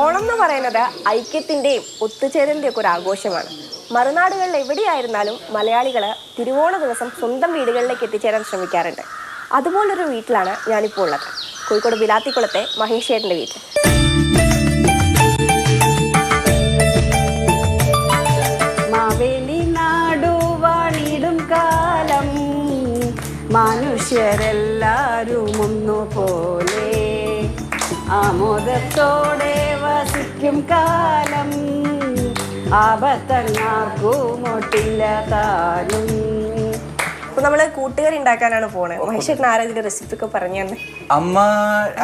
ഓണം എന്ന് പറയുന്നത് ഐക്യത്തിന്റെയും ഒത്തുചേരലിന്റെയും ഒക്കെ ഒരു ആഘോഷമാണ്. മറുനാടുകളിൽ എവിടെയായിരുന്നാലും മലയാളികൾ തിരുവോണ ദിവസം സ്വന്തം വീടുകളിലേക്ക് എത്തിച്ചേരാൻ ശ്രമിക്കാറുണ്ട്. അതുപോലൊരു വീട്ടിലാണ് ഞാനിപ്പോൾ ഉള്ളത്. കോഴിക്കോട് വിലാത്തിക്കുളത്തെ മഹേഷേട്ടന്റെ വീട്ടിൽ മനുഷ്യരെല്ലാരും ഒന്നുപോലെ ആമോദത്തോടെ വസിക്കും കാലം. ആപത്തങ്ങാർക്കുമൊട്ടില്ല താനും. അപ്പോൾ നമ്മൾ കൂട്ടുകറി ഉണ്ടാക്കാനാണ് പോണേ. മഹേഷേട്ടൻ ആരാ ഇതിന്റെ റെസിപ്പി ഒക്കെ പറഞ്ഞു തന്നെ? അമ്മ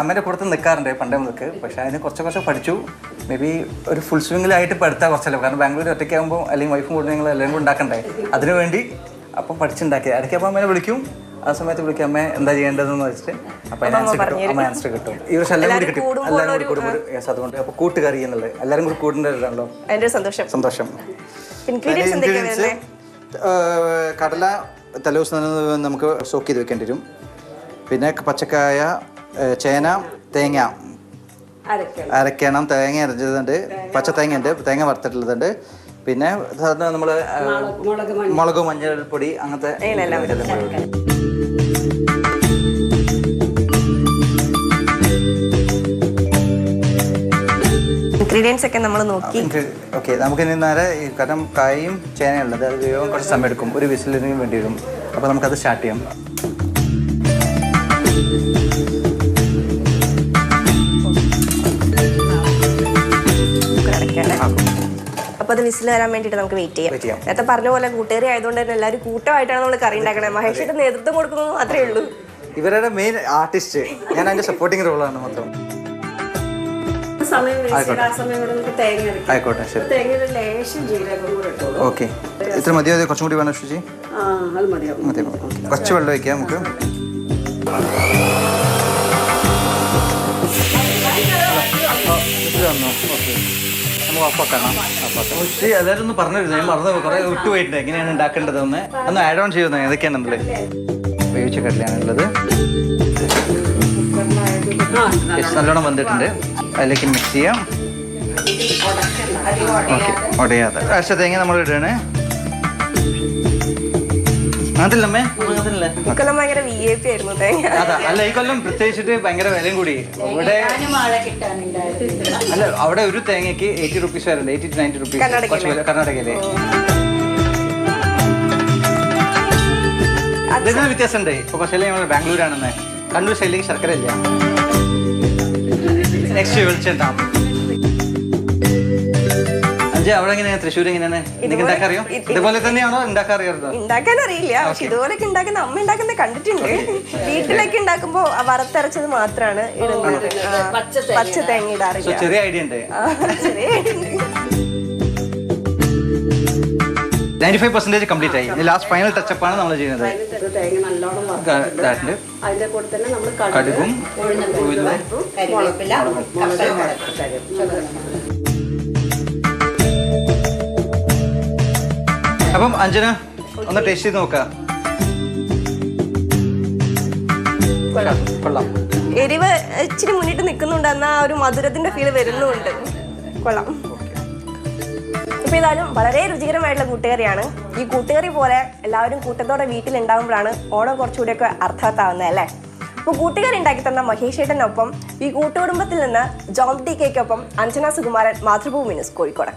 അമ്മേന്റെ കൂടെ നിൽക്കാറുണ്ട് പണ്ടേ മുതൽക്ക് പക്ഷേ അതിന് കുറച്ച് കുറച്ച് പഠിച്ചു. മേ ബി ഒരു ഫുൾ സ്വിങ്ങിലായിട്ട് ഇപ്പോൾ എടുത്താൽ കുറച്ചല്ലോ. കാരണം ബാംഗ്ലൂർ ഒറ്റയ്ക്കാകുമ്പോൾ അല്ലെങ്കിൽ വൈഫും കൂടെ ഞങ്ങൾ എല്ലാവരും കൂടെ ഉണ്ടാക്കണ്ടേ? അതിനുവേണ്ടി അപ്പം പഠിച്ചുണ്ടാക്കി ഇടയ്ക്ക് അപ്പോൾ അമ്മേനെ വിളിക്കും. ആ സമയത്ത് വിളിക്കും അമ്മ എന്താ ചെയ്യേണ്ടതെന്ന് വെച്ചിട്ട്? അപ്പൊ ആൻസർ കിട്ടും. അമ്മ ആൻസർ കിട്ടും. ഈ വർഷം എല്ലാം കൂടി കിട്ടും. എല്ലാവരും കൂടി കൂടുമ്പോൾ യെസ് അതുകൊണ്ട്. അപ്പൊ കൂട്ടുകറി എന്നുള്ളത്. എല്ലാവരും കൂടി കൂടേണ്ട ഒരിതാണല്ലോ സന്തോഷം. സന്തോഷം. കടല തലേദിവസം ദിവസം നമുക്ക് സോക്ക് ചെയ്ത് വെക്കേണ്ടി വരും. പിന്നെ പച്ചക്കായ ചേന തേങ്ങ. അരക്കണം തേങ്ങ അരഞ്ഞതുണ്ട്. പച്ച തേങ്ങ ഉണ്ട് തേങ്ങ വറുത്തിട്ടുള്ളതുണ്ട്. പിന്നെ സാധാരണ നമ്മൾ മുളക് മഞ്ഞൾപ്പൊടി അങ്ങനത്തെ ഇൻഗ്രീഡിയൻസ് ഒക്കെ നമ്മൾ നോക്കി. ഓക്കെ നമുക്ക് ഇനി നേരെ കാരണം കായും ചേനയുള്ളത് അത് വേഗം കുറച്ച് സമയം എടുക്കും. ഒരു വിസിലിന് വേണ്ടി വരും. അപ്പോൾ നമുക്കത് സ്റ്റാർട്ട് ചെയ്യാം. അപ്പൊ അത് വിസിൽ വരാൻ വേണ്ടിയിട്ട് നമുക്ക് വെയിറ്റ് ചെയ്യാം. നേരത്തെ പറഞ്ഞ പോലെ കൂട്ടുകാരി ആയതുകൊണ്ട് തന്നെ എല്ലാവരും കൂട്ടമായിട്ടാണ് നമ്മൾ കറി ഉണ്ടാക്കണേ. മഹേഷിന്റെ നേതൃത്വം കൊടുക്കുന്നു മാത്രമേ ഉള്ളൂ. ഇവരുടെ മെയിൻ ആർട്ടിസ്റ്റ് ഞാൻ അതിന്റെ സപ്പോർട്ടിങ് റോളാണ് മാത്രം അരക്കാം. ആയിക്കോട്ടെ ശരി. ഓക്കെ. ഇത്ര മതിയോ? അതെ കുറച്ചും കൂടി വേണം ശുചി? മതി കുറച്ച് വെള്ളം വയ്ക്കാം നമുക്ക്. ഒന്ന് പറഞ്ഞിരുന്നു ഞാൻ മറന്നു കുറെ വിട്ടുപോയിട്ടുണ്ട് എങ്ങനെയാണ് ഉണ്ടാക്കേണ്ടതെന്ന്? ഒന്ന് ആഡ് ഓൺ ചെയ്യുന്നത് ഏതൊക്കെയാണെന്നുള്ളത്. ഉപയോഗിച്ച കടലയാണുള്ളത്. നല്ലോണം വന്നിട്ടുണ്ട്. അതിലേക്ക് മിക്സ് ചെയ്യാം. ഓക്കെ ഉടയാതെ അരച്ച തേങ്ങ നമ്മൾ ഇടണേ അതല്ലേ അല്ല ഈ കൊല്ലം പ്രത്യേകിച്ചിട്ട് ഭയങ്കര വിലയും കൂടി. ഇവിടെ അല്ല അവിടെ ഒരു തേങ്ങയ്ക്ക് എയ്റ്റി റുപ്പീസ് വരണ്ട് എയ്റ്റി ടു നയന്റി റുപ്പീസ് കർണാടകയിലെ? കുറച്ച് വില കർണാടകയിലെ. അതിന് വ്യത്യാസമുണ്ട്. ഇപ്പൊ കുറച്ച് ഞങ്ങൾ ബാംഗ്ലൂരാണെന്ന്. കണ്ണൂർ ശൈലിക്ക് ശർക്കര ഇല്ല നെക്സ്റ്റ് വിളിച്ചിട്ടാ അഞ്ച് അവിടെ എങ്ങനെയാണ് തൃശ്ശൂർ എങ്ങനെയാണ്? നിങ്ങൾക്ക് ഉണ്ടാക്കാൻ അറിയോ? ഇതുപോലെ തന്നെയാണോ ഉണ്ടാക്കാൻ അറിയാറുണ്ടോ ഉണ്ടാക്കാൻ അറിയില്ല. പക്ഷെ ഇതുപോലൊക്കെ ഉണ്ടാക്കുന്ന അമ്മ കണ്ടിട്ടുണ്ട്. വീട്ടിലൊക്കെ ഉണ്ടാക്കുമ്പോ വറുത്തരച്ചത് മാത്രമാണ് ഇടുന്നത്. പച്ച തേങ്ങ ഇടാറില്ല. ചെറിയ ഐഡിയ ഉണ്ട്. ചെറിയ നയന്റി ഫൈവ് പെർസെന്റേജ് കംപ്ലീറ്റ് ആയി ലാസ്റ്റ് ഫൈനൽ ടച്ചപ്പ് ആണ് നമ്മൾ ചെയ്യുന്നത്. അതിന്റെ കൂടെ തന്നെ നമ്മൾ കടുകും അപ്പം അഞ്ജന ഒന്ന് ടേസ്റ്റ് ചെയ്ത് നോക്കാം. കൊള്ളാം. എരിവ് ഇച്ചിരി മുന്നിട്ട് നിൽക്കുന്നുണ്ട് എന്നാൽ ആ ഒരു മധുരത്തിന്റെ ഫീൽ വരുന്നുണ്ട്. കൊള്ളാം. ഇപ്പൊ ഏതായാലും വളരെ രുചികരമായിട്ടുള്ള കൂട്ടുകറിയാണ്. ഈ കൂട്ടുകറി പോലെ എല്ലാവരും കൂട്ടത്തോടെ വീട്ടിലുണ്ടാകുമ്പോഴാണ് ഓണം കുറച്ചുകൂടിയൊക്കെ അർത്ഥവത്താവുന്നത് അല്ലേ? അപ്പോൾ കൂട്ടുകറി ഉണ്ടാക്കി തന്ന മഹേഷ് ഏട്ടനൊപ്പം ഈ കൂട്ടുകുടുംബത്തിൽ നിന്ന് ജോം ടി കെക്കൊപ്പം അഞ്ജന സുകുമാരൻ മാതൃഭൂമി ന്യൂസ് കോഴിക്കോട്